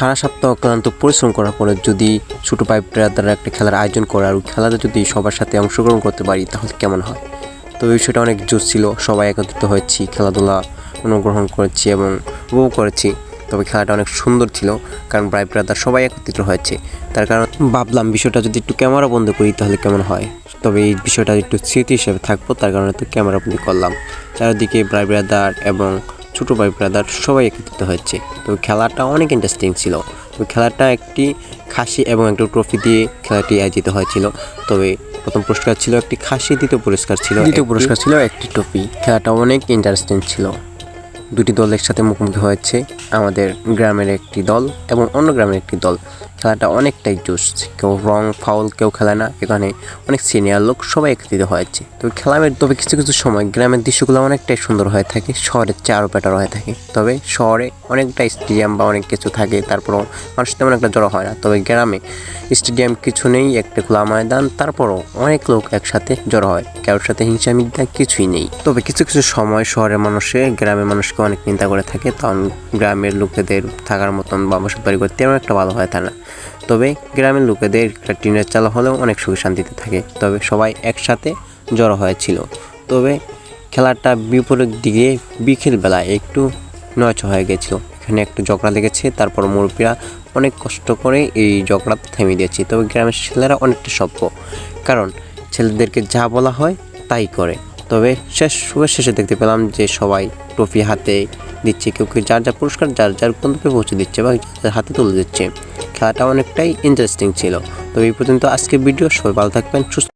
সারা সপ্তাহ ক্লান্ত পরিশ্রম করার পরে যদি ছোটো পাইপ দ্বারা একটা খেলার আয়োজন করে আর ওই খেলাতে যদি সবার সাথে অংশগ্রহণ করতে পারি, তাহলে কেমন হয়? তো বিষয়টা অনেক জোর ছিল। সবাই একত্রিত হয়েছি, খেলাধুলা অনুগ্রহণ করেছি এবং উপভোগ করেছি। তবে খেলাটা অনেক সুন্দর ছিল কারণ ব্রাই ব্রাদার সবাই একত্রিত হয়েছে। তার কারণ ভাবলাম বিষয়টা যদি একটু ক্যামেরা বন্ধ করি, তাহলে কেমন হয়? তবে এই বিষয়টা একটু স্মৃতি হিসেবে থাকব, তার কারণে তো ক্যামেরা বন্দি করলাম। চারিদিকে ব্রাই ব্রাদার এবং ছোটো ভাই ব্রাদার সবাই একত্রিত হয়েছে। তো খেলাটা অনেক ইন্টারেস্টিং ছিল। তো খেলাটা একটি খাসি এবং একটু ট্রফি দিয়ে খেলাটি আয়োজিত হয়েছিল। তবে প্রথম পুরস্কার ছিল একটি খাসি দ্বিতীয় পুরস্কার ছিল দ্বিতীয় পুরস্কার ছিল একটি ট্রফি খেলাটা অনেক ইন্টারেস্টিং ছিল। দুটি দল একসাথে মুখোমুখি হয়েছে। আমাদের গ্রামের একটি দল এবং অন্য গ্রামের একটি দল। খেলাটা অনেকটাই জোশ কেউ রং ফাউল কেউ খেলে না। এখানে অনেক সিনিয়র লোক সবাই একত্রিত হয়েছে। তো খেলামের তবে কিছু কিছু সময় গ্রামের দৃশ্যগুলো অনেকটাই সুন্দর হয়ে থাকে। শহরের চেয়ে আরও বেটার হয়ে থাকে। তবে শহরে অনেকটা স্টেডিয়াম বা অনেক কিছু থাকে, তারপরও মানুষ তেমন একটা জড়ো হয় না। তবে গ্রামে স্টেডিয়াম কিছু নেই, একটা খোলা ময়দান, তারপরও অনেক লোক একসাথে জড়ো হয়। কারোর সাথে হিংসা মিথ্যা কিছুই নেই। তবে কিছু কিছু সময় শহরের মানুষে গ্রামের মানুষকে অনেক নিন্দা করে থাকে। তখন গ্রামের লোকেদের থাকার মতন বা বসত বাড়ি করতে তেমন একটা ভালো হয় তা না। তবে গ্রামের লোকেদের একটা টিনের চালা হলেও অনেক সুখ শান্তিতে থাকে। তবে সবাই একসাথে জড়ো হয়েছিল। তবে খেলাটা বিপরীত দিকে বিকেলবেলায় একটু নয়চ হয়ে গেছিল। এখানে একটু ঝগড়া লেগেছে, তারপর মুরব্বীরা অনেক কষ্ট করে এই ঝগড়া থেমে দিয়েছে তবে গ্রামের ছেলেরা অনেকটা সভ্য। কারণ ছেলেদেরকে যা বলা হয় তাই করে। তবে শেষ শেষে দেখতে পেলাম যে সবাই ট্রফি হাতে দিচ্ছে। কেউ কেউ যার যা পুরস্কার, যার যার গন্তব্যে পৌঁছে দিচ্ছে বা যার যার হাতে তুলে দিচ্ছে। খেলাটা অনেকটাই ইন্টারেস্টিং ছিল। তবে এই পর্যন্ত আজকের ভিডিও সবাই ভালো থাকবেন, সুস্থ